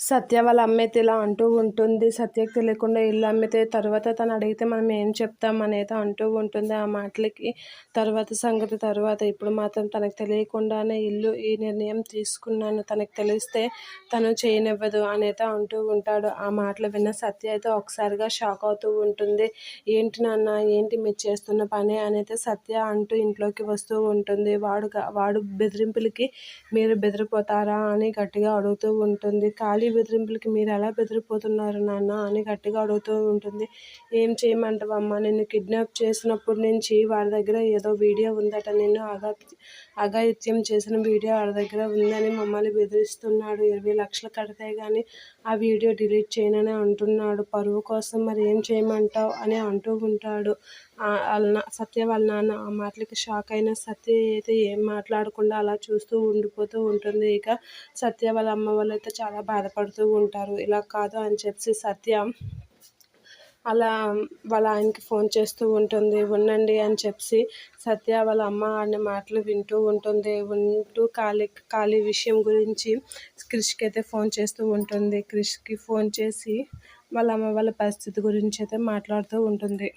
సత్య వాళ్ళ అమ్మ ఇలా అంటూ ఉంటుంది. సత్యకి తెలియకుండా ఇల్లు అమ్మితే తర్వాత తను అడిగితే మనం ఏం చెప్తాం అనేది అంటూ ఉంటుంది. ఆ మాటలకి తర్వాత సంగతి తర్వాత. ఇప్పుడు మాత్రం తనకు తెలియకుండానే ఇల్లు ఈ నిర్ణయం తీసుకున్నాను. తనకు తెలిస్తే తను చేయనివ్వదు అనేది అంటూ ఉంటాడు. ఆ మాటలు విన్న సత్య అయితే ఒకసారిగా షాక్ అవుతూ ఉంటుంది. ఏంటి నాన్న ఏంటి మీరు చేస్తున్న పని అనేది సత్య అంటూ ఇంట్లోకి వస్తూ ఉంటుంది. వాడు వాడు బెదిరింపులకి మీరు బెదిరిపోతారా అని గట్టిగా అడుగుతూ ఉంటుంది. ఖాళీ బెదిరింపులకి మీరు ఎలా బెదిరిపోతున్నారు నాన్న అని గట్టిగా అడుగుతూ ఉంటుంది. ఏం చేయమంటావమ్మా? నిన్ను కిడ్నాప్ చేసినప్పటి నుంచి వాడి దగ్గర ఏదో వీడియో ఉందట. నిన్ను అగా అఘాయిత్యం చేసిన వీడియో వాడి దగ్గర ఉందని మమ్మల్ని బెదిరిస్తున్నాడు. ఇరవై లక్షలు కడితే కానీ ఆ వీడియో డిలీట్ చేయనని అంటున్నాడు. పరువు కోసం మరి ఏం చేయమంటావు అని అంటూ ఉంటాడు. వాళ్ళ సత్య వాళ్ళ నాన్న ఆ మాటలకి షాక్ అయిన సత్య అయితే ఏం మాట్లాడకుండా అలా చూస్తూ ఉండిపోతూ ఉంటుంది. ఇక సత్య వాళ్ళ అమ్మ వాళ్ళు అయితే చాలా బాధపడుతూ ఉంటారు. ఇలా కాదు అని చెప్పి సత్య అలా వాళ్ళ ఆయనకి ఫోన్ చేస్తూ ఉంటుంది. ఉండండి అని చెప్పి సత్య వాళ్ళ అమ్మ ఆయన మాటలు వింటూ ఉంటుంది. ఉంటూ ఖాళీ ఖాళీ విషయం గురించి క్రిష్కి అయితే ఫోన్ చేస్తూ ఉంటుంది. క్రిష్కి ఫోన్ చేసి వాళ్ళ అమ్మ వాళ్ళ పరిస్థితి గురించి అయితే మాట్లాడుతూ ఉంటుంది.